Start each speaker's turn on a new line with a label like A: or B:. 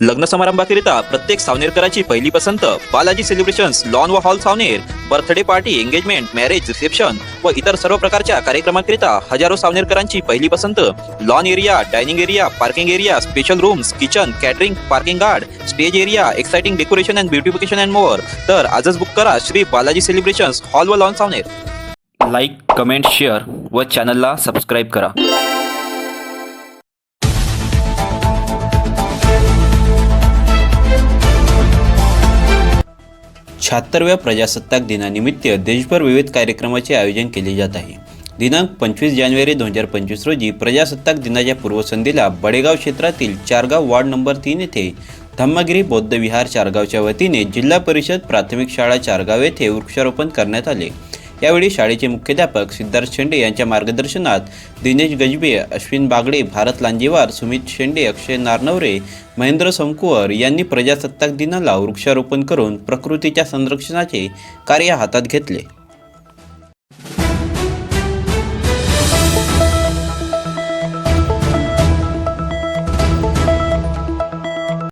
A: लग्न समारंभाकरिता प्रत्येक सावनेरकरांची पहिली पसंत बालाजी सेलिब्रेशन्स लॉन व hall Savner birthday party engagement marriage reception व इतर सर्व प्रकारच्या कार्यक्रमाकरिता हजारो सावनेरकरांची पहिली पसंत lawn area dining area parking area special rooms kitchen catering parking guard stage area exciting decoration and beautification and more तर आजच बुक करा श्री बालाजी सेलिब्रेशन्स हॉल व lawn Savner. Like comment share व चॅनलला सबस्क्राईब करा. शहात्तरव्या प्रजासत्ताक दिनानिमित्त देशभर विविध कार्यक्रमाचे आयोजन केले जात आहे. दिनांक पंचवीस जानेवारी दोन हजार पंचवीस रोजी प्रजासत्ताक दिनाच्या पूर्वसंध्येला बडेगाव क्षेत्रातील चारगाव वार्ड नंबर तीन येथे धम्मगिरी बौद्ध विहार चारगावच्या वतीने जिल्हा परिषद प्राथमिक शाळा चारगाव येथे वृक्षारोपण करण्यात आले. यावेळी शाळेचे मुख्याध्यापक सिद्धार्थ शेंडे यांच्या मार्गदर्शनात दिनेश गजबे अश्विन बागडे भारत लांजेवार सुमित शेंडे अक्षय नारनवरे महेंद्र संकुवर यांनी प्रजासत्ताक दिनाला वृक्षारोपण करून प्रकृतीच्या संरक्षणाचे कार्य हातात घेतले.